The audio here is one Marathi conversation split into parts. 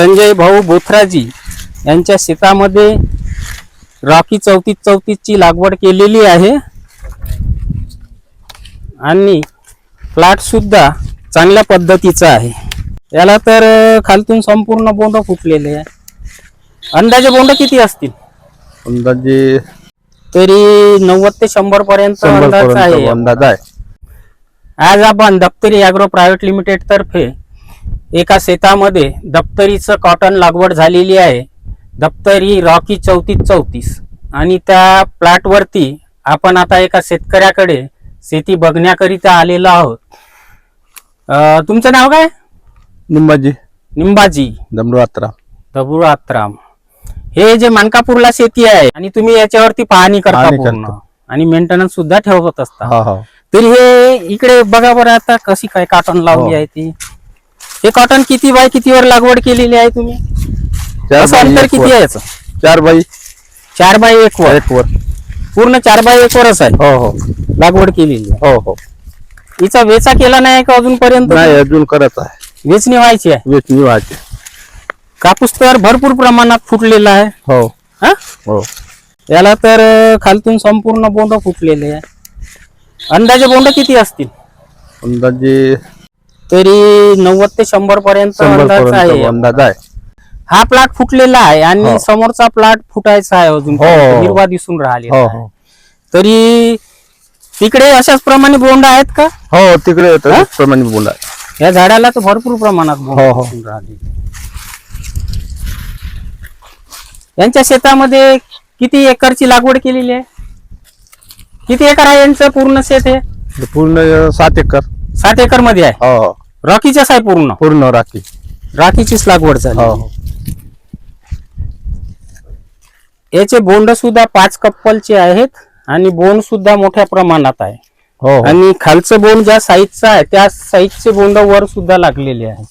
संजय भाऊ बोथराजी यांच्या शेतामध्ये रॉकी चौतीस चौतीसची लागवड केलेली आहे. आणि प्लॉट सुद्धा चांगल्या पद्धतीचा आहे. याला तर खालतून संपूर्ण बोंड फुटलेले आहे. अंदाजे बोंड किती असतील? अंदाजे तरी नव्वद ते शंभर पर्यंत अंदाज आहे. आज आपण दप्तरी अॅग्रो प्रायव्हेट लिमिटेड तर्फे एका शेतामध्ये दप्तरीचं कॉटन लागवड झालेली आहे. दप्तरी रॉकी चौतीस चौतीस. आणि त्या प्लॉट वरती आपण आता एका शेतकऱ्याकडे शेती बघण्याकरिता आलेलो आहोत. तुमचं नाव काय? निंबाजी. निंबाजी. दमडू अत्रा दबुळ आत्राम हे जे मानकापूरला शेती आहे आणि तुम्ही याच्यावरती पाहणी करता पूर्ण. आणि मेंटेनन्स सुद्धा ठेवत असता. तरी हे इकडे बघा बरं आता कशी काय कॉटन लावली हो. आहे ती. हे कॉटन किती बाय कितीवर लागवड केलेली आहे तुम्ही? असं बाय अंतर एक किती वर. आहे याचं? चार बाई चार बाय एक वर. एक वर. पूर्ण चार बाय एक वरच आहे? हो हो. लागवड केलेली आहे. हो हो. हिचा वेचा केला नाही का अजूनपर्यंत? नाही अजून करत आहे. वेचणी व्हायची आहे? वेचणी व्हायची. कापूस तर भरपूर प्रमाणात फुटलेला आहे. हो. हा? हो. याला तर अं, खालतून संपूर्ण बोंड फुटलेले आहे. अंदाजे बोंड किती असतील? अंदाजे तरी नव्वद ते शंभर पर्यंत अंदाज आहे अंदाज आहे हा प्लॉट फुटलेला आहे आणि हो. समोरचा प्लॉट फुटायचा आहे अजून हो. हिरवा दिसून हो. हो तरी तिकडे अशाच प्रमाणे बोंड आहेत का हो तिकडे हा? प्रमाणे बोला आहे. या झाडाला तर भरपूर प्रमाणात बोंड हो, हो. राहिले यांच्या शेतामध्ये किती एकरची लागवड केलेली आहे किती एकर आहे यांचं पूर्ण शेत हे पूर्ण सात एकर सात एकरमध्ये आहे हो हो रॉकीचंच आहे पूर्ण? पूर्ण राखी. राखीचीच लागवड हो झाली हो. याचे बोंड सुद्धा पाच कप्पलचे आहेत आणि बोंड सुद्धा मोठ्या प्रमाणात आहे. हो हो. आणि खालचं बोंड ज्या साईजचं आहे त्या साईजचे बोंड वर सुद्धा लागलेले आहे.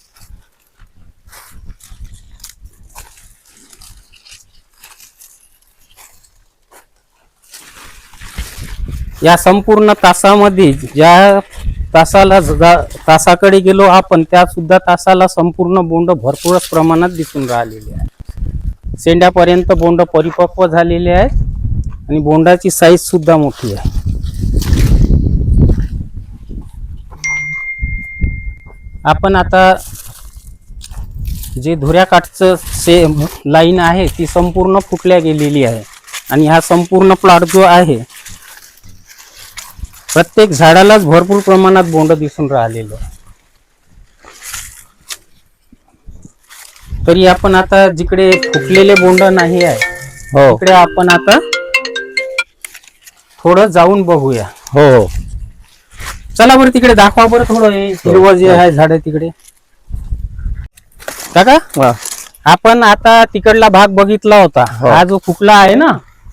या संपूर्ण तासामध्ये ज्या तासाला तासाकडे गेलो आपण त्या सुद्धा तासाला संपूर्ण बोंड भरपूरच प्रमाणात दिसून राहिलेले आहे. शेंड्यापर्यंत बोंड परिपक्व झालेले आहेत आणि बोंडाची साईज सुद्धा मोठी आहे. आपण आता जे धुऱ्याकाठचं से लाईन आहे ती संपूर्ण फुटल्या गेलेली आहे. आणि हा संपूर्ण प्लॉट जो आहे प्रत्येक झाडालाच भरपूर प्रमाणात बोंड दिसून राहिलेलं. तरी आपण आता जिकडे फुटलेले बोंड नाही आहे हो. तिकडे आपण आता थोडं जाऊन बघूया. हो हो. चला बरं तिकडे दाखवा बरं थोडं हे हिरवं जे आहे झाड तिकडे. काका हा. आपण आता तिकडला भाग बघितला होता. हो. हा जो फुटला आहे ना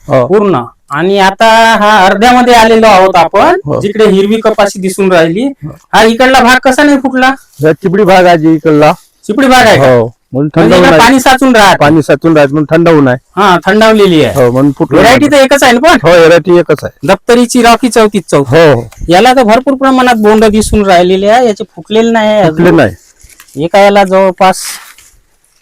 हो. पूर्ण. आणि आता हा अर्ध्यामध्ये आलेलो आहोत आपण हो. जिकडे हिरवी कपाशी दिसून राहिली. हा इकडला भाग कसा नाही फुटला? या चिबडी भाग आहे इकडला. चिपडी भाग आहे का? हो म्हणून थंड म्हणजे इकडे पाणी साचून राहत. पाणी साचून राहत म्हणून थंड आहे. हा थंडावलेली आहे. हो म्हणून फुटलं व्हरायटी तर एकच आहे ना पण? हो व्हरायटी एकच आहे. दप्तरीची रॉकी चौतीस चौथ. हो हो. याला तर भरपूर प्रमाणात बोंड दिसून राहिलेले आहे याचे फुटलेले नाही आहे फुटले. नाही. एका याला जवळपास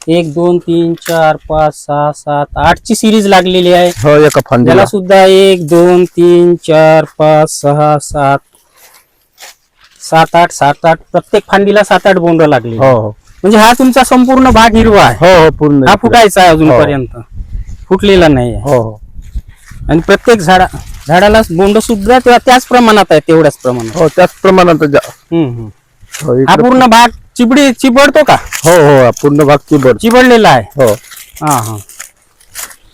एक दोन तीन चार पाच सहा सात आठची सिरीज लागलेली आहे. हो एका फांदीला. त्याला सुद्धा एक दोन तीन चार पाच सहा सात सात आठ सात आठ प्रत्येक फांदीला सात आठ बोंड लागले हो हो. म्हणजे हा तुमचा संपूर्ण भाग हिरवा आहे. हो हो पूर्ण हा फुटायचा आहे अजूनपर्यंत. फुटलेला नाही आहे. हो हो. आणि प्रत्येक झाडा झाडाला बोंड सुद्धा त्याच प्रमाणात आहे तेवढ्याच प्रमाणात. हो त्याच प्रमाणात जा- हम्म, हम्म. हो हा इकडे- पूर्ण भाग चिबडी चिबडतो का? हो हो पूर्ण भाग चिबड. चिबडलेला आहे. हो. हा हा.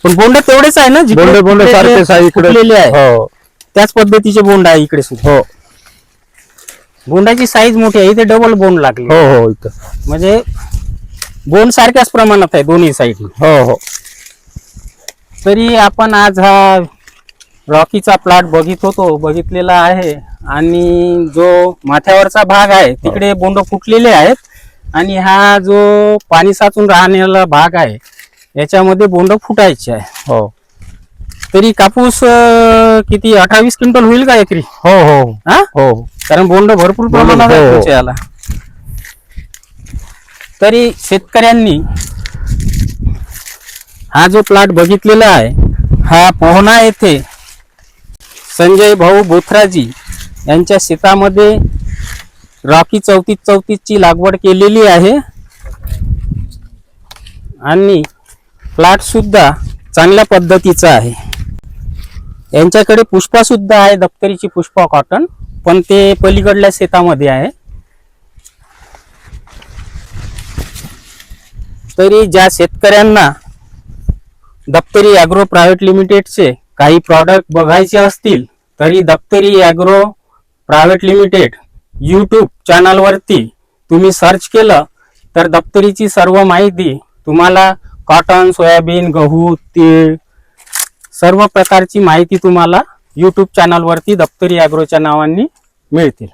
पण बोंड तेवढेच आहे ना जिकडे- बोंड बोंड तिकडे सारखेच आहे इकडे फुटलेले आहे. हो. त्याच पद्धतीचे बोंड आहे इकडे सुद्धा. हो. बोंडाची साईज मोठी आहे. इथे डबल बोंड लागली. हो हो इथं. म्हणजे बोंड सारख्याच प्रमाणात आहे दोन्ही साईड हो हो. तरी आपण आज हा रॉकीचा प्लॉट बघित होतो बघितलेला आहे. आणि जो माथ्यावरचा भाग आहे तिकडे बोंड फुटलेले आहेत. आणि हा जो पाणी साचून राहण्याला भाग आहे याच्यामध्ये बोंड फुटायचे आहे. हो. तरी कापूस किती अठ्ठावीस क्विंटल होईल का एकरी? हो हो. हा? हो. कारण बोंड भरपूर प्रमाणात हो, आहे हो. याला तरी शेतकऱ्यांनी हा जो प्लॉट बघितलेला आहे हा पोहना येथे संजय भाऊ बोथराजी यांच्या शेतामध्ये रॉकी चौतीस चौतीसची लागवड केलेली आहे. आणि प्लॉटसुद्धा चांगल्या पद्धतीचा आहे. यांच्याकडे पुष्पासुद्धा आहे दप्तरीची पुष्पा कॉटन पण ते पलीकडल्या शेतामध्ये आहे. तरी ज्या शेतकऱ्यांना दप्तरी ॲग्रो प्रायव्हेट लिमिटेडचे काही प्रॉडक्ट बघायचे असतील तरी Daptari agro private limited YouTube चॅनलवरती तुम्ही सर्च केलं तर दप्तरीची सर्व माहिती तुम्हाला कॉटन सोयाबीन गहू तीळ सर्व प्रकारची माहिती तुम्हाला यूट्यूब चॅनलवरती दप्तरी ॲग्रोच्या नावांनी मिळतील.